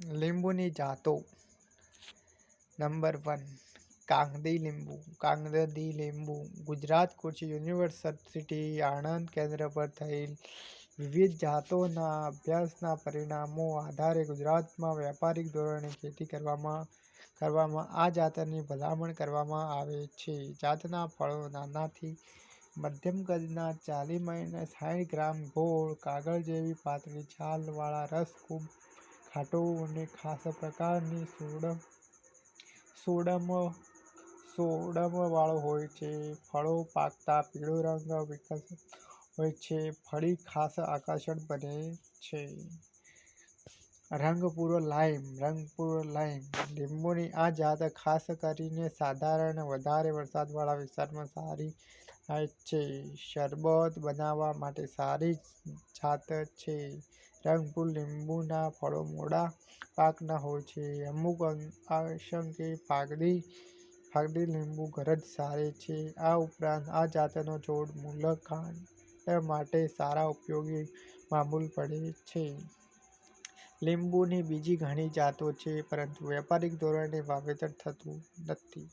લીંબુની જાતો number one, કાંગદી લીંબુ કાંગદી લીંબુ ગુજરાત કૃષિ યુનિવર્સિટી, આણંદ કેન્દ્ર પર થયેલ વિવિધ જાતોના અભ્યાસના પરિણામો આધારે ગુજરાતમાં વ્યાપારિક ધોરણે ખેતી કરવામાં કરવામાં, આ જાતની ભલામણ કરવામાં આવે છે. જાતના ફળો નાનાથી મધ્યમ કદના ચાલી મહિને સાઠ ગ્રામ ગોળ, કાગળ જેવી પાતળી છાલવાળા રસ, ખૂબ ખાટો અને ખાસ પ્રકારની સોડમ વાળો હોય છે. ફળો પાકતા પીળો રંગ વિકસતો હોય છે. ફળી ખાસ આકર્ષણ બને છે. રંગપૂરો લાઈમ રંગપૂરો લાઈમ લીંબુની આ જાત ખાસ કરીને સાધારણ વધારે વરસાદવાળા વિસ્તારમાં સારી થાય છે. શરબત બનાવવા માટે સારી જાત છે. રંગપૂર લીંબુના ફળો મોડા પાકના હોય છે. અમુક અંશે ફાગડી લીંબુ ગરજ સારે છે. આ ઉપરાંત આ જાતનો છોડ મૂળકાંડ માટે સારા ઉપયોગી મામૂલ પડે છે. લીંબુની બીજી ઘણી જાતો છે, પરંતુ વેપારિક ધોરણે વાવેતર થતું નથી.